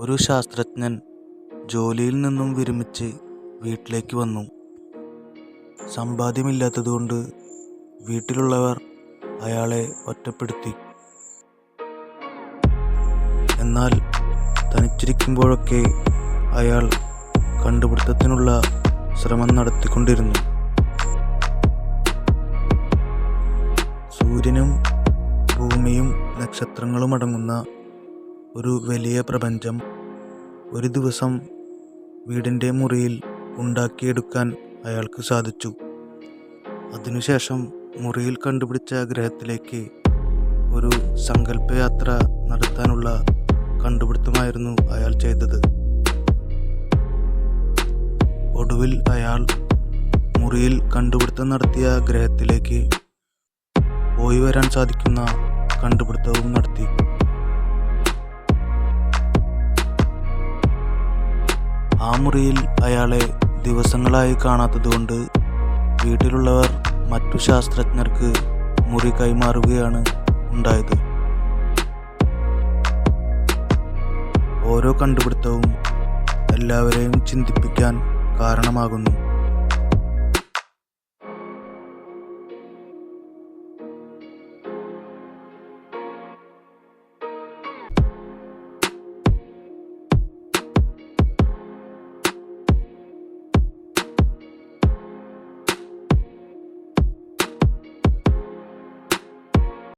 ഒരു ശാസ്ത്രജ്ഞൻ ജോലിയിൽ നിന്നും വിരമിച്ച് വീട്ടിലേക്ക് വന്നു. സമ്പാദ്യമില്ലാത്തതുകൊണ്ട് വീട്ടിലുള്ളവർ അയാളെ ഒറ്റപ്പെടുത്തി. എന്നാൽ തനിച്ചിരിക്കുമ്പോഴൊക്കെ അയാൾ കണ്ടുപിടുത്തത്തിനുള്ള ശ്രമം നടത്തിക്കൊണ്ടിരുന്നു. സൂര്യനും ഭൂമിയും നക്ഷത്രങ്ങളും അടങ്ങുന്ന ഒരു വലിയ പ്രപഞ്ചം ഒരു ദിവസം വീടിന്റെ മുറിയിൽ ഉണ്ടാക്കിയെടുക്കാൻ അയാൾക്ക് സാധിച്ചു. അതിനുശേഷം മുറിയിൽ കണ്ടുപിടിച്ച ഗ്രഹത്തിലേക്ക് ഒരു സങ്കല്പയാത്ര നടത്താനുള്ള കണ്ടുപിടുത്തമായിരുന്നു അയാൾ ചെയ്തത്. ഒടുവിൽ അയാൾ മുറിയിൽ കണ്ടുപിടുത്തം നടത്തിയ ഗ്രഹത്തിലേക്ക് പോയി വരാൻ സാധിക്കുന്ന കണ്ടുപിടുത്തവും നടത്തി. ആ മുറിയിൽ അയാളെ ദിവസങ്ങളായി കാണാത്തതുകൊണ്ട് വീട്ടിലുള്ളവർ മറ്റു ശാസ്ത്രജ്ഞർക്ക് മുറി കൈമാറുകയാണ് ഉണ്ടായത്. ഓരോ കണ്ടുപിടുത്തവും എല്ലാവരെയും ചിന്തിപ്പിക്കാൻ കാരണമാകുന്നു.